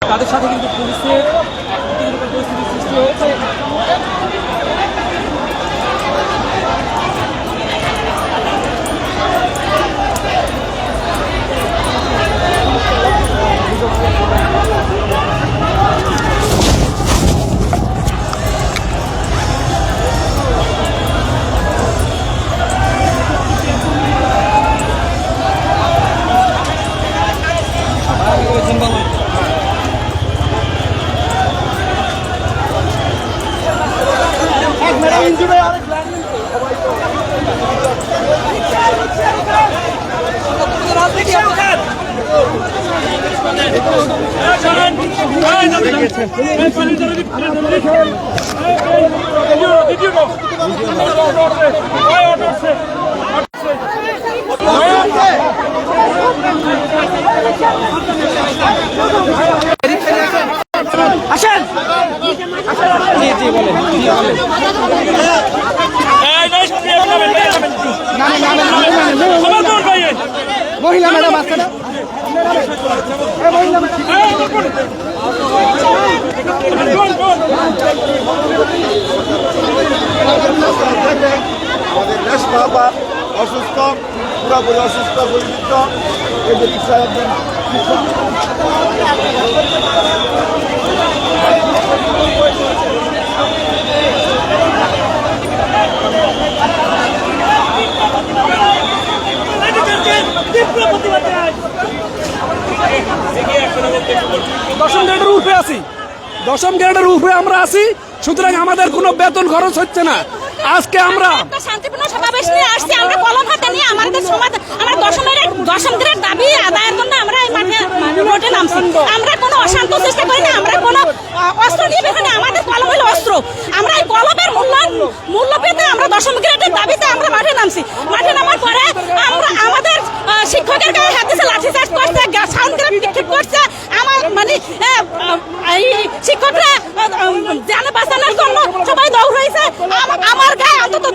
তাদের সাথে কিন্তু পুলিশের পরিস্থিতি সৃষ্টি হয়েছে। Gidiyor. Gidiyor. Gidiyor. অসুস্থ, পুরোপুরি অসুস্থ, পরিচিত। এই রিক্সা দশম গ্রেডের উপরে আছি। দশম গ্রেডের উপরে আমরা আছি। সুতরাং আমাদের কোনো বেতন খরচ হচ্ছে না। আজকে আমরা শান্তিপূর্ণ সমাবেশ নিয়ে আসছি। আমরা কলম হাতে নিয়ে আমাদের সমাজ আমরা দশমের দশম দিনের দাবি আদায়ের জন্য আমরা এই মাঠে রোডে নামছি। আমরা কোনো অশান্ত চেষ্টা করি না আমরা কোনো অস্ত্র নিয়ে বের আমাদের কলম হলো অস্ত্র। আমরা এই কলমের মূল্যায়ন মূল্য পেতে আমরা দশম গ্রেডের দাবিতে আমরা মাঠে নামছি মাঠে নামার পরে আমরা আমাদের আহ, শিক্ষকের গায়ে হাত দিয়েছে লাঠি চার্জ করছে সাউন্ড গ্রেড নিক্ষেপ করছে আমার মানে আহ, আহ, এই শিক্ষকরা জানে বাঁচানোর জন্য সবাই দৌড় হয়েছে আম- আমার গায়ে অন্তত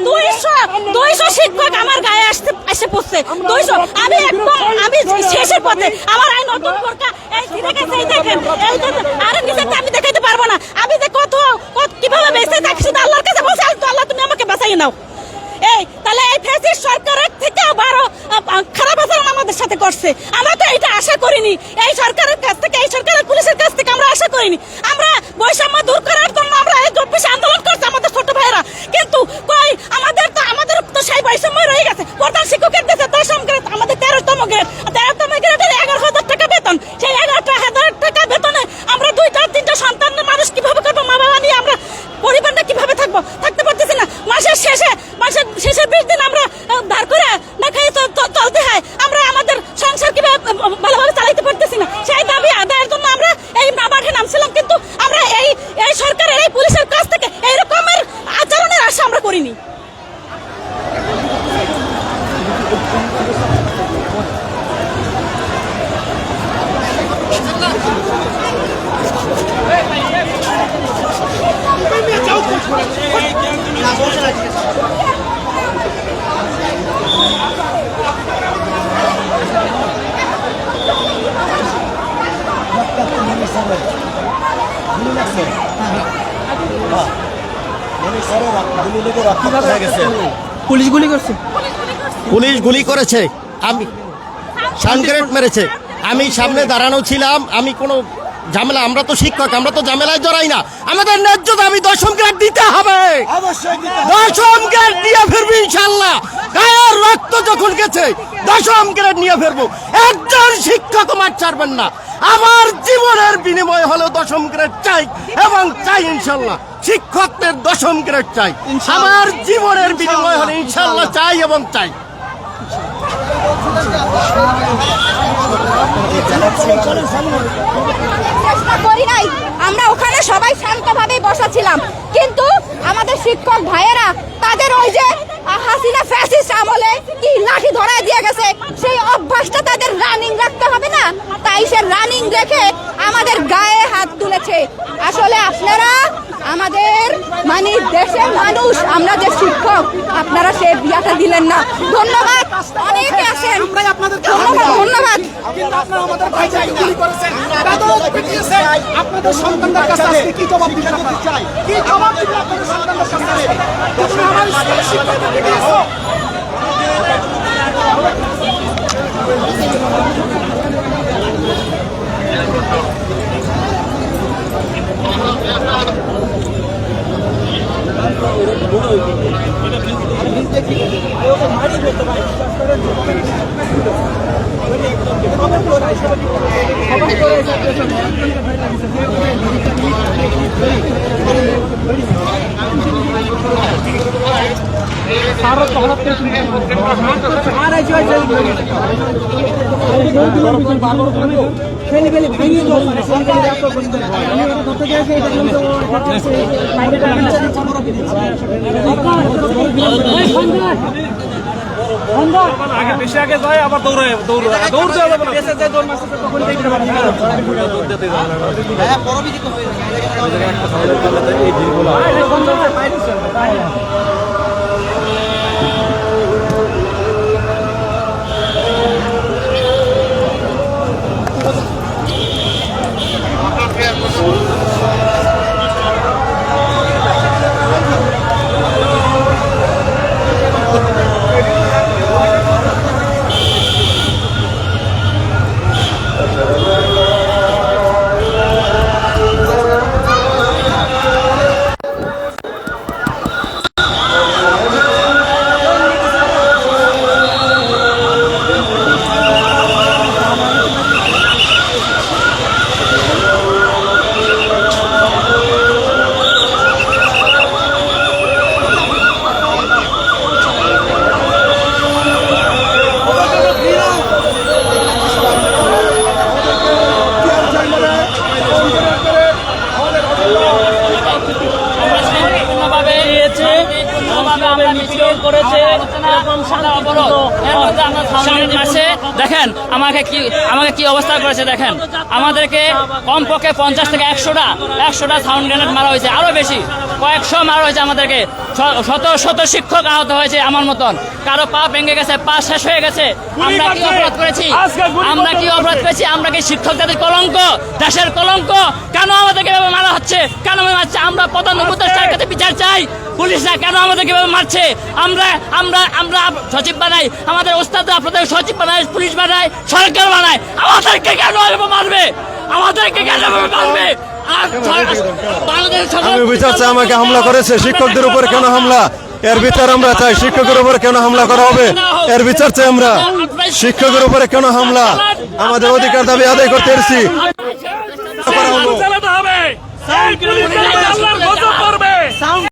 দুইশো শিক্ষক আমার গায়ে আসতে, এসে পড়ছে। দুইশো। আমি একদম, আমি শেষের পথে। আমার নতুন বোরকা এই দেখেন দেখেন। আরে নিজেকে আমি দেখাইতে পারব না। আমি যে কত কীভাবে বেঁচে থাকি, শুধু আল্লাহর কাছে আল্লাহ, তুমি আমাকে বাঁচাই নাও। এই, তাহলে এই সরকারের থেকে খারাপ আচরণ আমাদের সাথে করছে। আমরা তো এটা আশা করিনি। এই সরকারের কাছ থেকে, এই সরকারের পুলিশের কাছ থেকে আমরা আশা করিনি। আমরা বৈষম্য দূর করার জন্য আমরা এই চব্বিশে আন্দোলন করছি আমাদের ছোট ভাইরা কিন্তু কই আমাদের তো আমাদের তো সেই বৈষম্য রয়ে গেছে। প্রধান শিক্ষকের দেশে দশম গ্রেড আমাদের তেরোতম গ্রেড তেরোতম গ্রেডের এগারো হাজার টাকা বেতন। সেই এগারোটা হাজার টাকা বেতনে আমরা দুইটা তিনটা সন্তান মানুষ কীভাবে করব? মা বাবা নিয়ে আমরা পরিবারটা কীভাবে থাকব? থাকতে পারতেছি না। মাসের শেষে, মাসের শেষের বিশ দিন আমরা ধার করে না খাই চলতে হয়। আমরা আমাদের সংসার কীভাবে ভালোভাবে চালাইতে পারতেছি না। সেই দাবি আদায়ের জন্য আমরা এই মাঠে নামছিলাম। কিন্তু আমরা এই এই সরকারের, এই পুলিশের কাছ থেকে এই রকমের আচরণের আশা আমরা করিনি পুলিশ গুলি করছে। পুলিশ গুলি করেছে। আমি সানগ্রেড মেরেছে। আমি সামনে দাঁড়ানো ছিলাম। আমি কোনো ঝামেলা আমরা তো শিক্ষক আমরা তো ঝামেলায় জড়াই না। আমাদের ন্যায্য দাবি দশম গ্রেড দিতে হবে। দশম গ্রেড নিয়ে ফিরবি ইনশাল্লাহ গায়ের রক্ত যখন গেছে দশম গ্রেড নিয়ে ফিরবো। একজন শিক্ষক মাঠ ছাড়বেন না। আমার জীবনের বিনিময় হলো দশম গ্রেড চাই এবং চাই ইনশাল্লাহ শিক্ষকদের দশম গ্রেড চাই আমার জীবনের বিনিময় হলো ইনশাল্লাহ চাই এবং চাই। চেষ্টা করি নাই। আমরা ওখানে সবাই শান্তভাবেই বসাছিলাম। কিন্তু আমাদের শিক্ষক ভাইয়েরা, তাদের ওই যে হাসিনা ফ্যাসিস্ট আমলে কি লাঠি ধরায় দিয়ে গেছে, সেই অভ্যাসটা তাদের রানিং রাখতে হবে না? তাই সে রানিং রেখে আমাদের গায়ে হাত তুলেছে। আসলে আপনারা আমাদের মানে দেশের মানুষ আমরা যে শিক্ষক আপনারা সে বিয়াটা দিলেন না। ধন্যবাদ অনেকে আছেন। ধন্যবাদ ধন্যবাদ। আপনাদের সন্তানদের কাছে আজকে কি জবাব কি জবাব আপনাদের সন্তানদের কাছে? আমার ফেলে ফেলে ভেঙে ধরতে আগে বেশি আগে যায় আবার দৌড়ে দৌড় না বেঁচে যায় দৌড় মারতে তখন দেখতে পারবি না বিভিন্নভাবে দিয়েছে মিছিল করেছে এরকম সামনের মাসে দেখেন আমাকে কি আমাকে কি অবস্থা করেছে দেখেন। আমাদেরকে কমপক্ষে পঞ্চাশ থেকে একশোটা একশোটা সাউন্ড গ্রেনেড মারা হয়েছে আরও বেশি। কয়েকশো মারা হয়েছে আমাদেরকে। শত শত শিক্ষক আহত হয়েছে আমার মতন। কারও পা ভেঙে গেছে পা শেষ হয়ে গেছে। আমরা কি অপরাধ করেছি? আমরা কি অপরাধ করেছি? আমরা কি শিক্ষক জাতির কলঙ্ক? দেশের কলঙ্ক? কেন আমাদেরকে মারা হচ্ছে? কেন আমাদের মারছে আমরা প্রধান উপদেষ্টার কাছে বিচার চাই। পুলিশরা কেন আমাদেরকে মারছে আমরা আমরা আমরা সচিব বানাই আমাদের ওস্তাদ আপনাদের সচিব বানায় পুলিশ বানায় সরকার বানায় আমাদেরকে কেন এভাবে মারবে আমাদেরকে কেন এভাবে মারবে আমি বিচার চাই আমাকে হামলা করেছে শিক্ষকদের উপরে কেন হামলা এর বিচার আমরা চাই শিক্ষকের উপরে কেন হামলা করা হবে এর বিচার চাই আমরা শিক্ষকের উপরে কেন হামলা আমাদের অধিকার দাবি আদায় করতে এসেছি হবে